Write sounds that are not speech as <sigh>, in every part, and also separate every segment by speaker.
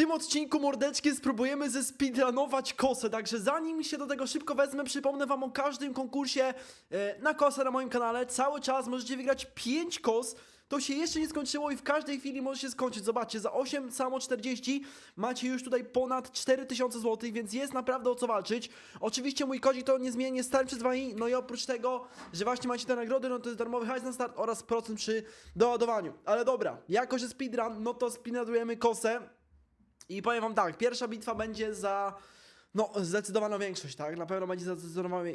Speaker 1: tym odcinku mordeczki spróbujemy zespeedrunować kosę, także zanim się do tego szybko wezmę, przypomnę wam o każdym konkursie e, na kosę na moim kanale. Cały czas możecie wygrać 5 kos. To się jeszcze nie skończyło i w każdej chwili może się skończyć. Zobaczcie, za 8 samo 40 macie już tutaj ponad 4000 zł, więc jest naprawdę o co walczyć. Oczywiście mój kodzik to niezmiennie stary przed wami, no i oprócz tego, że właśnie macie te nagrody, no to jest darmowy hajs na start oraz procent przy doładowaniu. Ale dobra, jako że speedrun, no to speedrunujemy kosę. I powiem wam tak, pierwsza bitwa będzie za. No, zdecydowaną większość, tak? Na pewno będzie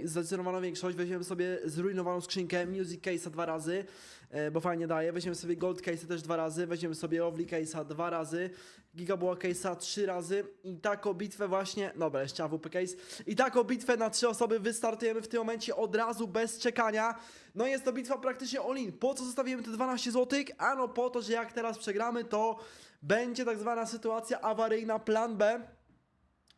Speaker 1: zdecydowaną, większość. Weźmiemy sobie zrujnowaną skrzynkę Music Case'a dwa razy, e, bo fajnie daje. Weźmiemy sobie Gold Case'a też dwa razy. Weźmiemy sobie Ovli Case'a dwa razy. Gigabuła Case'a trzy razy. I taką bitwę właśnie. Dobra, jeszcze AWP Case. I taką bitwę na trzy osoby wystartujemy w tym momencie od razu, bez czekania. No jest to bitwa praktycznie all-in. Po co zostawiłem te 12 zł? Ano po to, że jak teraz przegramy, to będzie tak zwana sytuacja awaryjna, plan B.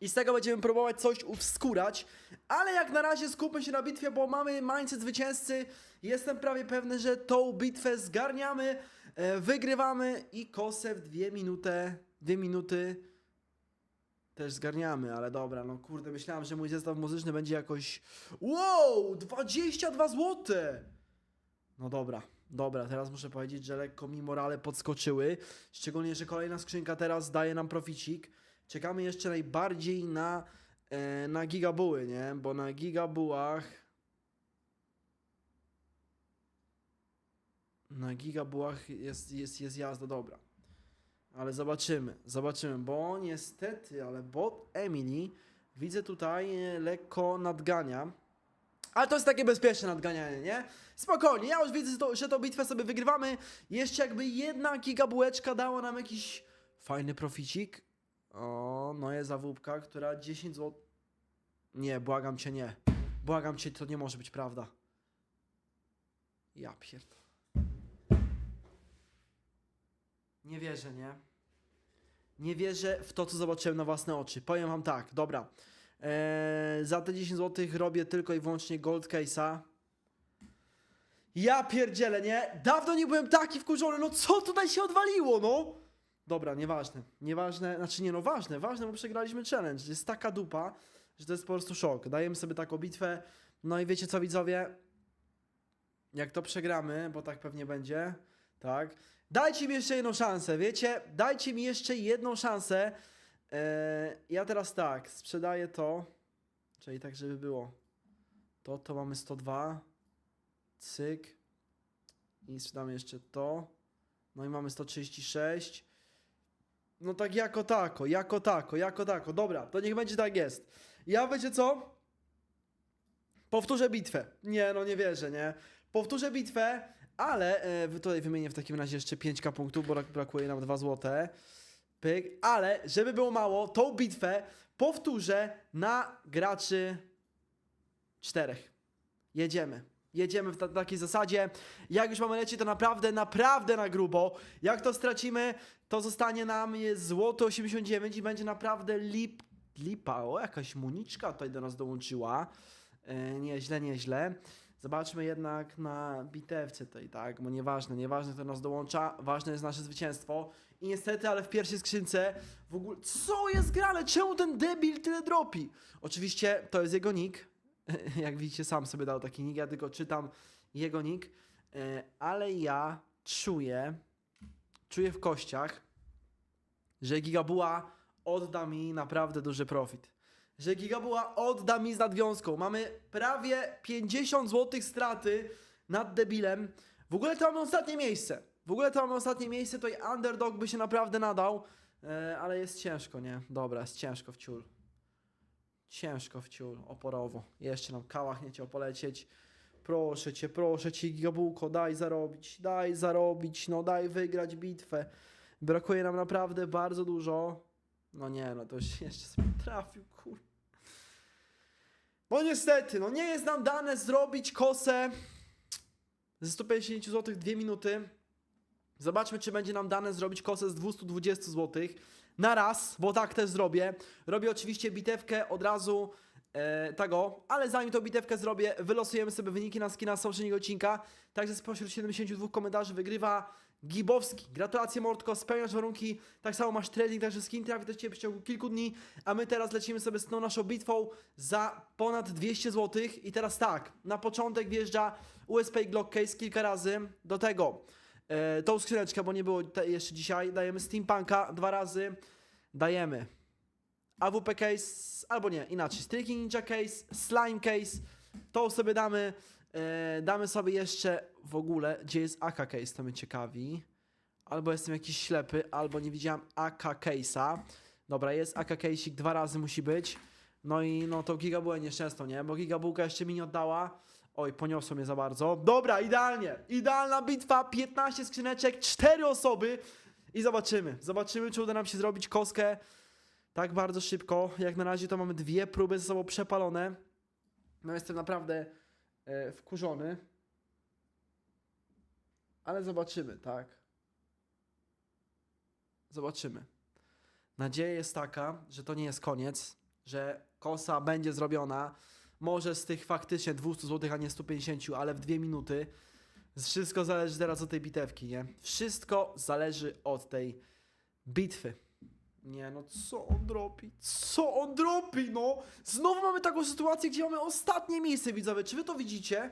Speaker 1: I z tego będziemy próbować coś uwskórać, ale jak na razie skupmy się na bitwie, bo mamy mindset zwycięzcy. Jestem prawie pewny, że tą bitwę zgarniamy, e, wygrywamy i kosę w dwie minuty, dwie minuty też zgarniamy, ale dobra, no kurde, myślałem, że mój zestaw muzyczny będzie jakoś... Wow, 22 złote! No dobra, dobra, teraz muszę powiedzieć, że lekko mi morale podskoczyły. Szczególnie, że kolejna skrzynka teraz daje nam proficik. Czekamy jeszcze najbardziej na, e, na gigabuły, nie? Bo na gigabułach. Na gigabułach jest, jest, jest jazda dobra. Ale zobaczymy, zobaczymy, bo niestety, ale bot Emily widzę tutaj e, lekko nadgania. Ale to jest takie bezpieczne nadganianie, nie? Spokojnie, ja już widzę, że to, że tą bitwę sobie wygrywamy. Jeszcze jakby jedna gigabułeczka dała nam jakiś fajny proficik. O, no jest zawódka, która 10 zł... Nie, błagam cię, nie. Błagam cię, to nie może być prawda. Ja pierd... Nie wierzę, nie? Nie wierzę w to, co zobaczyłem na własne oczy. Powiem wam tak, dobra. Eee, za te 10 zł robię tylko i wyłącznie gold case'a. Ja pierdzielę, nie? Dawno nie byłem taki wkurzony, no co tutaj się odwaliło, no? Dobra, nieważne, nieważne, znaczy nie no, ważne, ważne, bo przegraliśmy challenge. Jest taka dupa, że to jest po prostu szok. Dajemy sobie taką bitwę, no i wiecie co widzowie? Jak to przegramy, bo tak pewnie będzie, tak? Dajcie mi jeszcze jedną szansę, wiecie? Dajcie mi jeszcze jedną szansę. Eee, ja teraz tak, sprzedaję to, czyli tak, żeby było. To, to mamy 102, cyk. I sprzedamy jeszcze to. No i mamy 136. No tak jako tako, jako tako, jako tako. Dobra, to niech będzie tak jest. Ja wiecie co? Powtórzę bitwę. Nie, no nie wierzę, nie? Powtórzę bitwę, ale e, tutaj wymienię w takim razie jeszcze 5k punktów, bo brak- brakuje nam 2 złote. Pyk, ale żeby było mało, tą bitwę powtórzę na graczy czterech. Jedziemy. Jedziemy w ta takiej zasadzie. Jak już mamy lecieć, to naprawdę, naprawdę na grubo. Jak to stracimy, to zostanie nam złoto 89 i będzie naprawdę lip, lipa. O, jakaś municzka tutaj do nas dołączyła. E, nieźle, nieźle. Zobaczmy jednak na bitewce tutaj, tak? Bo nieważne, nieważne kto nas dołącza, ważne jest nasze zwycięstwo. I niestety, ale w pierwszej skrzynce w ogóle... Co jest grane? Czemu ten debil tyle dropi? Oczywiście to jest jego nick. <laughs> Jak widzicie, sam sobie dał taki nick, ja tylko czytam jego nick. E, Ale ja czuję, czuję w kościach, że Gigabuła odda mi naprawdę duży profit. Że Gigabuła odda mi z nadwiązką. Mamy prawie 50 zł straty nad debilem. W ogóle to mamy ostatnie miejsce. W ogóle to mamy ostatnie miejsce, i underdog by się naprawdę nadał. E, ale jest ciężko, nie? Dobra, jest ciężko w ciul. Ciężko w ciul, oporowo. Jeszcze nam kałach nie chciał polecieć. Proszę cię, proszę cię, Gigabułko, daj zarobić, daj zarobić, no daj wygrać bitwę. Brakuje nam naprawdę bardzo dużo. No nie, no to już jeszcze <laughs> sobie trafił, kur... No niestety, no nie jest nam dane zrobić kosę ze 150 zł 2 minuty. Zobaczmy, czy będzie nam dane zrobić kosę z 220 zł na raz, bo tak też zrobię. Robię oczywiście bitewkę od razu e, tego, ale zanim tą bitewkę zrobię, wylosujemy sobie wyniki na skina z poprzedniego odcinka. Także spośród 72 komentarzy wygrywa Gibowski. Gratulacje Mordko, spełniasz warunki, tak samo masz trading, także skin trafi do Ciebie w ciągu kilku dni, a my teraz lecimy sobie z tą naszą bitwą za ponad 200 zł i teraz tak, na początek wjeżdża USP Glock Case kilka razy, do tego e, tą skrzyneczkę, bo nie było jeszcze dzisiaj, dajemy Steampunka dwa razy, dajemy AWP Case, albo nie, inaczej, Streaky Ninja Case, Slime Case, to sobie damy, e, damy sobie jeszcze w ogóle, gdzie jest AK Case, to mnie ciekawi, albo jestem jakiś ślepy, albo nie widziałem AK Case'a, dobra, jest AK Case'ik, dwa razy musi być, no i no to Gigabułę nieszczęsną, nie, bo Gigabułka jeszcze mi nie oddała, oj, poniosło mnie za bardzo, dobra, idealnie, idealna bitwa, 15 skrzyneczek, 4 osoby i zobaczymy, zobaczymy, czy uda nam się zrobić koskę, tak bardzo szybko. Jak na razie to mamy dwie próby ze sobą przepalone. No jestem naprawdę e, wkurzony. Ale zobaczymy, tak? Zobaczymy. Nadzieja jest taka, że to nie jest koniec, że kosa będzie zrobiona. Może z tych faktycznie 200 zł, a nie 150, ale w dwie minuty. Wszystko zależy teraz od tej bitewki, nie? Wszystko zależy od tej bitwy. Nie, no co on dropi? Co on dropi, no? Znowu mamy taką sytuację, gdzie mamy ostatnie miejsce, widzowie. Czy wy to widzicie?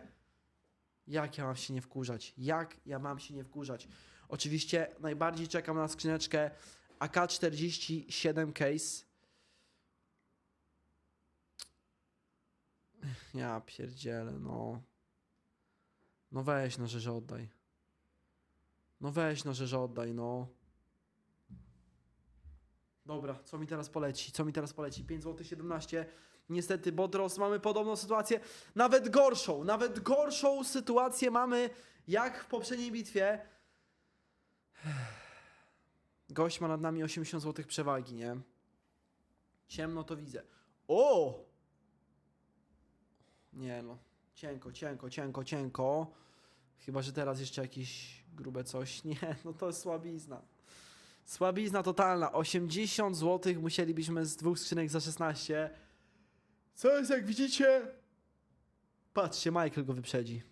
Speaker 1: Jak ja mam się nie wkurzać? Jak ja mam się nie wkurzać? Oczywiście najbardziej czekam na skrzyneczkę AK-47 case. Ja pierdzielę, no. No weź, no, że oddaj. No weź, no, że oddaj, no. Dobra, co mi teraz poleci? Co mi teraz poleci? 5 zł 17. Niestety, Bodros, mamy podobną sytuację, nawet gorszą, nawet gorszą sytuację mamy jak w poprzedniej bitwie. Gość ma nad nami 80 zł przewagi, nie? Ciemno to widzę. O! Nie no, cienko, cienko, cienko, cienko. Chyba, że teraz jeszcze jakieś grube coś. <laughs> Nie, no to jest słabizna. Słabizna totalna. 80 zł musielibyśmy z dwóch skrzynek za 16. Co jest, jak widzicie? Patrzcie, Michael go wyprzedzi.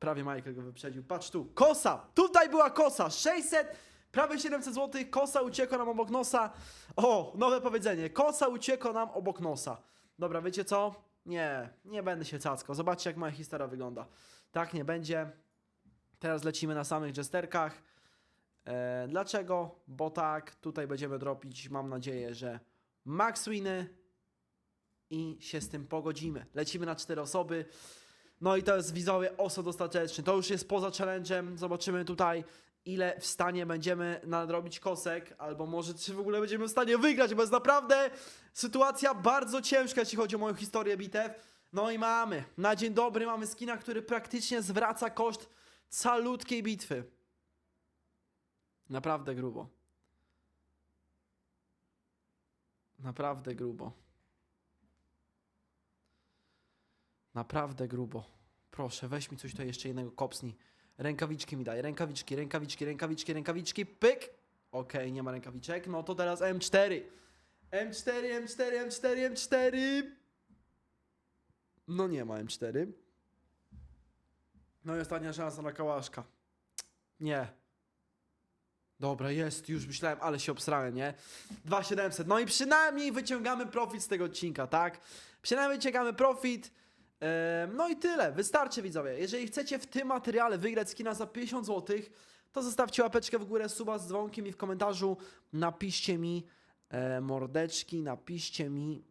Speaker 1: Prawie Michael go wyprzedził. Patrz tu. Kosa! Tutaj była kosa! 600, prawie 700 zł. Kosa uciekła nam obok nosa. O, nowe powiedzenie. Kosa uciekła nam obok nosa. Dobra, wiecie co? Nie, nie będę się cackał. Zobaczcie, jak moja historia wygląda. Tak nie będzie. Teraz lecimy na samych jesterkach. E, dlaczego? Bo tak, tutaj będziemy dropić, mam nadzieję, że max winy i się z tym pogodzimy. Lecimy na cztery osoby. No i to jest widzowie osad ostateczny. To już jest poza challenge'em. Zobaczymy tutaj, ile w stanie będziemy nadrobić kosek, albo może czy w ogóle będziemy w stanie wygrać, bo jest naprawdę sytuacja bardzo ciężka, jeśli chodzi o moją historię bitew. No i mamy, na dzień dobry mamy skina, który praktycznie zwraca koszt calutkiej bitwy. Naprawdę grubo. Naprawdę grubo. Naprawdę grubo. Proszę, weź mi coś tutaj jeszcze jednego kopsni. Rękawiczki mi daj. Rękawiczki, rękawiczki, rękawiczki, rękawiczki. Pyk! Okej, nie ma rękawiczek. No to teraz M4. M4, M4, M4, M4. No nie ma M4. No i ostatnia szansa na kałaszka. Nie. Dobra, jest, już myślałem, ale się obsrałem, nie? 2700, no i przynajmniej wyciągamy profit z tego odcinka, tak? Przynajmniej wyciągamy profit. No i tyle, wystarczy widzowie. Jeżeli chcecie w tym materiale wygrać skina za 50 zł, to zostawcie łapeczkę w górę, suba z dzwonkiem i w komentarzu napiszcie mi e, mordeczki, napiszcie mi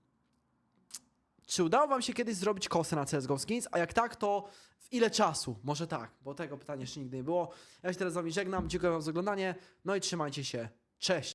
Speaker 1: czy udało wam się kiedyś zrobić kosę na CSGO Skins, a jak tak, to w ile czasu? Może tak, bo tego pytania jeszcze nigdy nie było. Ja się teraz z wami żegnam, dziękuję wam za oglądanie, no i trzymajcie się, cześć!